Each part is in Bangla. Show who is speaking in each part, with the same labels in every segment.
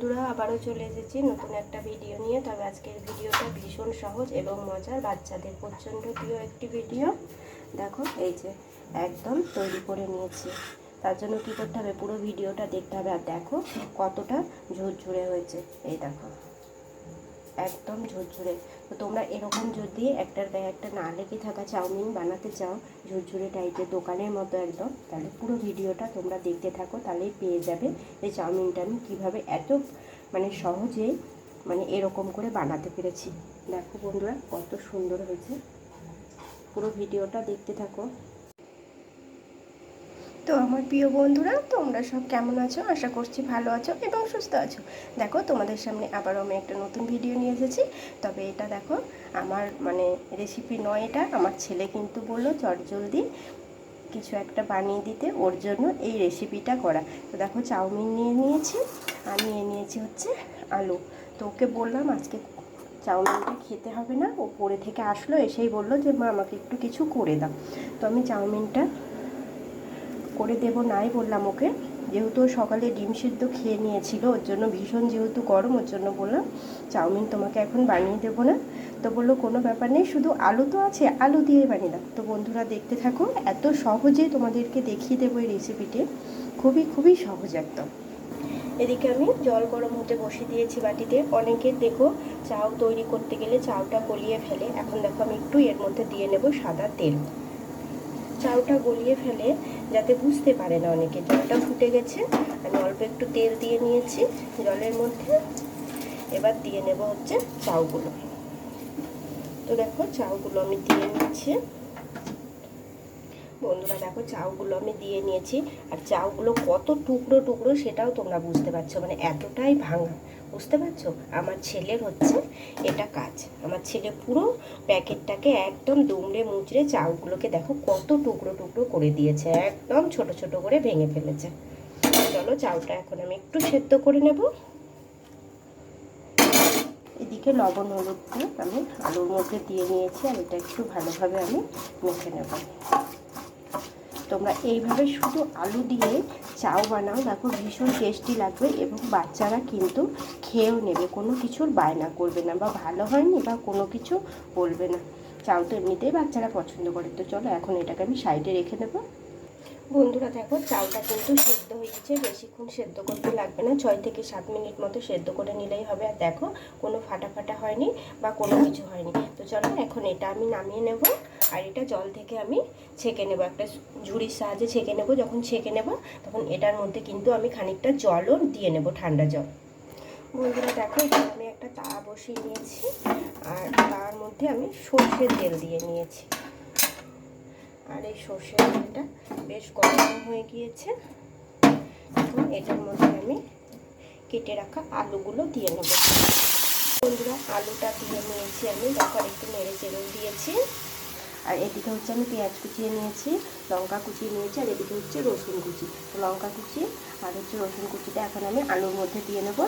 Speaker 1: বন্ধুরা, আবারও চলে এসেছি নতুন একটা ভিডিও নিয়ে। তবে আজকের ভিডিওটা ভীষণ সহজ এবং মজার, বাচ্চাদের প্রচণ্ড প্রিয় একটি ভিডিও। দেখো, এই যে একদম তৈরি করে নিয়েছি। তার জন্য কী করতে হবে? পুরো ভিডিওটা দেখতে হবে। আর দেখো কতটা ঝুরঝুরে হয়েছে। এই দেখো। একদম ঝুরঝুরে। তো তোমরা এরকম যদি একটার গায়ে একটা না লেগে থাকা চাউমিন বানাতে চাও, ঝুরঝুরে টাইপের দোকানের মতো একদম, তাহলে পুরো ভিডিওটা তোমরা দেখতে থাকো, তাহলেই পেয়ে যাবে এই চাউমিনটা আমি কীভাবে এত মানে সহজে মানে এরকম করে বানাতে পেরেছি। দেখো বন্ধুরা, কত সুন্দর হয়েছে। পুরো ভিডিওটা দেখতে থাকো। তো আমার প্রিয় বন্ধুরা, তোমরা সব কেমন আছো? আশা করছি ভালো আছো এবং সুস্থ আছো। দেখো, তোমাদের সামনে আবারও আমি একটা নতুন ভিডিও নিয়ে এসেছি। তবে এটা দেখো, আমার মানে রেসিপি নয় এটা। আমার ছেলে কিন্তু বলল চটজলদি কিছু একটা বানিয়ে দিতে ওর জন্য এই রেসিপিটা করা। তো দেখো, চাউমিন নিয়ে নিয়েছি আর নিয়ে নিয়েছি হচ্ছে আলু। তো ওকে বললাম, আজকে চাউমিনটা খেতে হবে না। ও পরে থেকে আসলো, এসেই বলল যে, মা, আমাকে একটু কিছু করে দাও। তো আমি চাউমিনটা করে দেব নাই বললাম ওকে। যেহেতু সকালে ডিম সিদ্ধ খেয়ে নিয়েছিল, ওর জন্য ভীষণ যেহেতু গরম, ওর জন্য বললাম, চাউমিন তোমাকে এখন বানিয়ে দেবো না। তো বলল, কোনো ব্যাপার নেই, শুধু আলু তো আছে, আলু দিয়ে বানিয়ে দাও। তো বন্ধুরা, দেখতে থাকো, এত সহজে তোমাদেরকে দেখিয়ে দেবো এই রেসিপিটি খুবই খুবই সহজ একদম। এদিকে আমি জল গরম হতে বসে দিয়েছি বাটিতে। অনেকের দেখো, চাউ তৈরি করতে গেলে চাউটা গলিয়ে ফেলে। এখন দেখো, আমি একটু এর মধ্যে দিয়ে নেব সাদা তেল। চাউটা গলিয়ে ফেলে যাতে বুঝতে পারে না অনেকে। জলটা ফুটে গেছে, আমি অল্প একটু তেল দিয়ে নিয়েছি জলের মধ্যে। এবার দিয়ে নেব হচ্ছে চাউগুলো। তো দেখো চাউগুলো আমি দিয়ে নিচ্ছি। বন্ধুরা দেখো চাউগুলো আমি দিয়ে নিয়েছি। আর চাউগুলো কত টুকরো টুকরো সেটাও তোমরা বুঝতে পারছ মানে এতটাই ভাঙা। বুঝতে পারছ? আমার ছেলের হচ্ছে এটা কাজ। আমার ছেলে পুরো প্যাকেটটাকে একদম দুমড়ে মুচড়ে চাউগুলোকে দেখো কত টুকরো টুকরো করে দিয়েছে। একদম ছোট ছোট করে ভেঙে ফেলেছে। চলো চাউটা এখন আমি একটু সেদ্ধ করে নেব। এদিকে লবণ হলুদটা আমি আলুর মধ্যে দিয়ে নিয়েছি আর এটা একটু ভালোভাবে আমি মেখে নেব। তোমরা এইভাবে শুধু আলু দিয়ে চাউ বানাও, দেখো ভীষণ টেস্টি লাগবে এবং বাচ্চারা কিন্তু খেয়েও নেবে, কোনো কিছুর বায়না করবে না বা ভালো হয়নি বা কোনো কিছু বলবে না। চাউ তো এমনিতেই বাচ্চারা পছন্দ করে, তো চলো এখন এটাকে আমি সাইডে রেখে দেবো। বন্ধুরা দেখো চাউটা কিন্তু সেদ্ধ হয়ে গেছে, বেশিক্ষণ সেদ্ধ করতে লাগবে না, ছয় থেকে সাত মিনিট মতো সেদ্ধ করে নিলেই হবে। আর দেখো কোনো ফাটা ফাটা হয়নি বা কোনো কিছু হয়নি। তো চলো এখন এটা আমি নামিয়ে নেব। আর এটা জল থেকে আমি ছেঁকে নেব, একটা ঝুড়ির সাহায্যে ছেঁকে নেব, যখন ছেঁকে নেব, তখন এটার মধ্যে কিন্তু আমি খানিকটা জলও দিয়ে নেব, ঠান্ডা জল। বন্ধুরা দেখো আমি একটা তা বসিয়ে নিয়েছি, আর তার মধ্যে আমি সর্ষের তেল দিয়ে নিয়েছি। আর এই সর্ষের তেলটা বেশ গরম হয়ে গিয়েছে। এখন এটার মধ্যে আমি কেটে রাখা আলুগুলো দিয়ে নেব। বন্ধুরা, আলুটা দিয়ে নিয়েছি আমি, দেখো একটু নেড়ে চেড়েও দিয়েছি। আর এদিকে হচ্ছে আমি পেঁয়াজ কুচিয়ে নিয়েছি, লঙ্কা কুচিয়ে নিয়েছি, আর এদিকে হচ্ছে রসুন কুচি। তো লঙ্কা কুচি আর হচ্ছে রসুন কুচিটা এখন আমি আলুর মধ্যে দিয়ে নেব।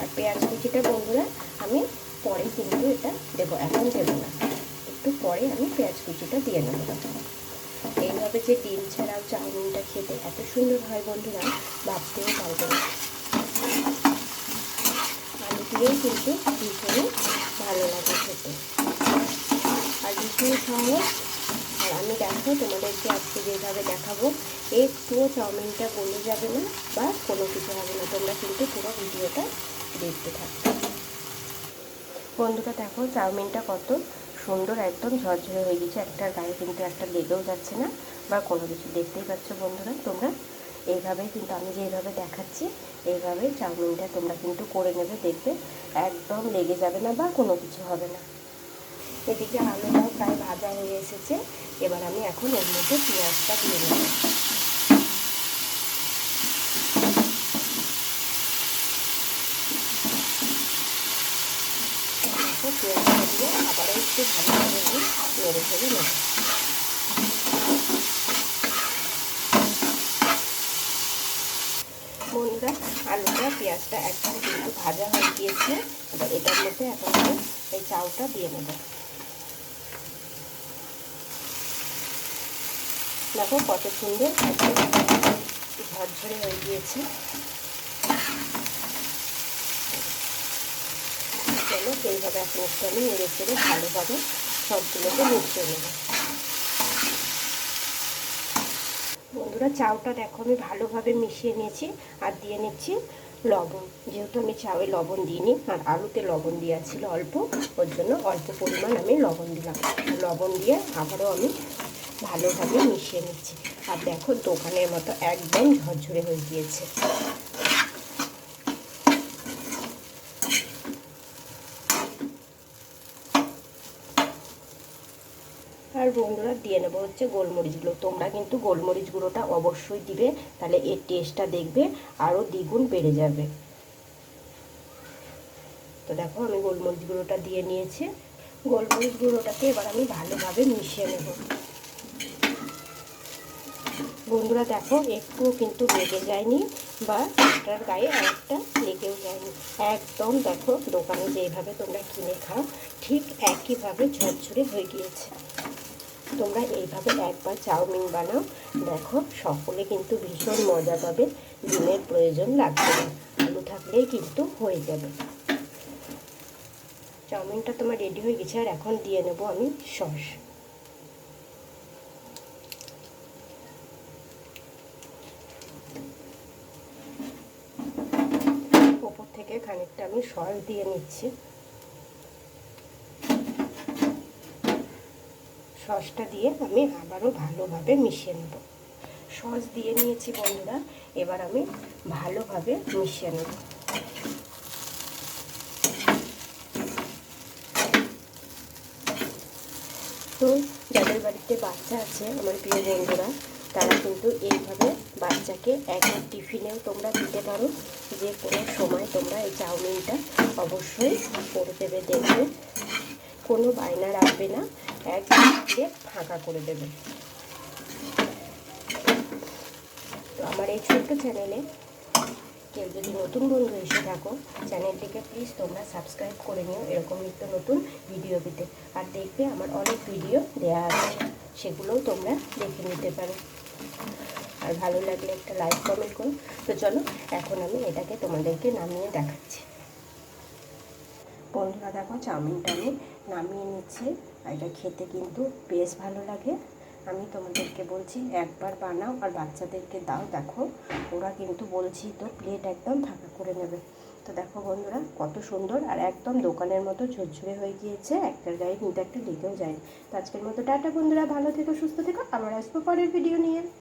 Speaker 1: আর পেঁয়াজ কুচিটা বন্ধুরা আমি পরে কিন্তু এটা দেবো, এখন দেবো না। একটু পরে আমি পেঁয়াজ কুচিটা দিয়ে নেব। এইভাবে যে ডিম ছাড়াও চাউমিনটা খেতে এত সুন্দর হয় বন্ধুরা, ভাবতেও পারবে না। দিয়েও কিন্তু ভীষণই ভালো লাগে খেতে। আর ভীষণ সহজ আর আমি দেখো তোমাদেরকে আজকে যেভাবে দেখাবো একটুও চাউমিনটা গলে যাবে না বা কোনো কিছু হবে না, তোমরা কিন্তু পুরো ভিডিওটা দেখতে থাকবে। বন্ধুরা দেখো, চাউমিনটা কত সুন্দর একদম ঝরঝরে হয়ে গেছে একটা গায়ে কিন্তু একটা লেগেও যাচ্ছে না, বা কোনো কিছু দেখতেই পাচ্ছ বন্ধুরা, তোমরা এইভাবেই কিন্তু আমি যেভাবে দেখাচ্ছি এইভাবে চাউমিনটা তোমরা কিন্তু করে নেবে, দেখবে একদম লেগে যাবে না বা কোনো কিছু হবে না। এদিকে আলুটাও প্রায় ভাজা হয়ে এসেছে, এবার আমি এখন এর মধ্যে পেঁয়াজটা দিয়ে নেব পেঁয়াজটা দিয়ে আবারও একটু ভালোভাবে আমি নেড়ে ফেলে নেব। বন্ধুরা আলুটা, পেঁয়াজটা একদম কিন্তু ভাজা হয়ে গিয়েছে। এবার এটার মধ্যে এখন এই চাউটা দিয়ে নেব। দেখো কত সুন্দর ঝরঝরে হয়ে গিয়েছে। চলো সেইভাবে এখন একটু আমি নেড়ে চেড়ে ভালোভাবে সবগুলোকে মিশিয়ে নেব। বন্ধুরা, চাউটা দেখো, আমি ভালোভাবে মিশিয়ে নিয়েছি আর দিয়ে নিচ্ছি লবণ। যেহেতু আমি চাউয়ে লবণ দিইনি, আর আলুতে লবণ দেওয়া ছিল অল্প, ওর জন্য অল্প পরিমাণ আমি লবণ দিলাম। লবণ দিয়ে আবারও আমি ভালোভাবে মিশিয়ে নিচ্ছি। আর দেখো, দোকানের মতো একদম ঝরঝরে হয়ে গিয়েছে। বন্ধুরা দিয়ে নেব হচ্ছে গোলমরিচ গুঁড়ো তোমরা কিন্তু গোলমরিচ গুঁড়োটা অবশ্যই দিবে, তাহলে এর টেস্টটা দেখবে আরও দ্বিগুণ বেড়ে যাবে। তো দেখো আমি গোলমরিচ গুঁড়োটা দিয়ে নিয়েছি। গোলমরিচ গুঁড়োটাকে এবার আমি ভালোভাবে মিশিয়ে নেব। বন্ধুরা দেখো, একটুও কিন্তু লেগে যায়নি, বা একটার গায়ে একটা লেগেও যায়নি। একদম দেখো, দোকানে যেভাবে তোমরা কিনে খাও, ঠিক একইভাবে ঝরঝরে হয়ে গিয়েছে। তোমরা এইভাবে একবার চাউমিন বানাও। দেখো, সকলে কিন্তু ভীষণ মজা পাবে। ডিমের প্রয়োজন লাগবে না। আলু থাকলেই কিন্তু হয়ে যাবে। চাউমিনটা তোমার রেডি হয়ে গেছে, আর এখন দিয়ে নেব আমি সস। ওপর থেকে খানিকটা আমি সস দিয়ে নিচ্ছি। সসটা দিয়ে আমি আবারও ভালোভাবে মিশিয়ে নেব। সস দিয়ে নিয়েছি বন্ধুরা, এবার আমি ভালোভাবে মিশিয়ে নেব। তো যাদের বাড়িতে বাচ্চা আছে, আমার প্রিয় বন্ধুরা, তারা কিন্তু এইভাবে বাচ্চাকে এক এক টিফিনেও তোমরা দিতে পারো। যে কোনো সময় তোমরা এই চাউমিনটা অবশ্যই করে দেবে, দেখবে। কোনো বায়না রাখবে না। এক দিয়ে ফাঁকা করে দেবে। তো আমার এই ছোট্ট চ্যানেলে কেউ যদি নতুন বন্ধু এসে থাকো, চ্যানেলটিকে প্লিজ তোমরা সাবস্ক্রাইব করে নিও এরকম নিত্য নতুন ভিডিও পেতে। আর দেখবে আমার অনেক ভিডিও দেওয়া আছে, সেগুলোও তোমরা দেখে নিতে পারো। আর ভালো লাগলে একটা লাইক কমেন্ট করো। তো চলো, এখন আমি এটাকে তোমাদেরকে নামিয়ে দেখাচ্ছি। বন্ধুরা, দেখো, চাউমিনটা আমি নামিয়ে নিচ্ছি। আর এটা খেতে কিন্তু বেশ ভালো লাগে। আমি তোমাদেরকে বলছি, একবার বানাও আর বাচ্চাদেরকে দাও। দেখো, ওরা কিন্তু বলছি তো প্লেট একদম ফাঁকা করে নেবে। তো দেখো বন্ধুরা, কত সুন্দর আর একদম দোকানের মতো ঝরঝরে হয়ে গিয়েছে। একটার গায়ে কিন্তু একটা লেগেও যায় তো আজকের মতো টাটা বন্ধুরা, ভালো থেকো, সুস্থ থেকো। আবার আসব পরের ভিডিও নিয়ে।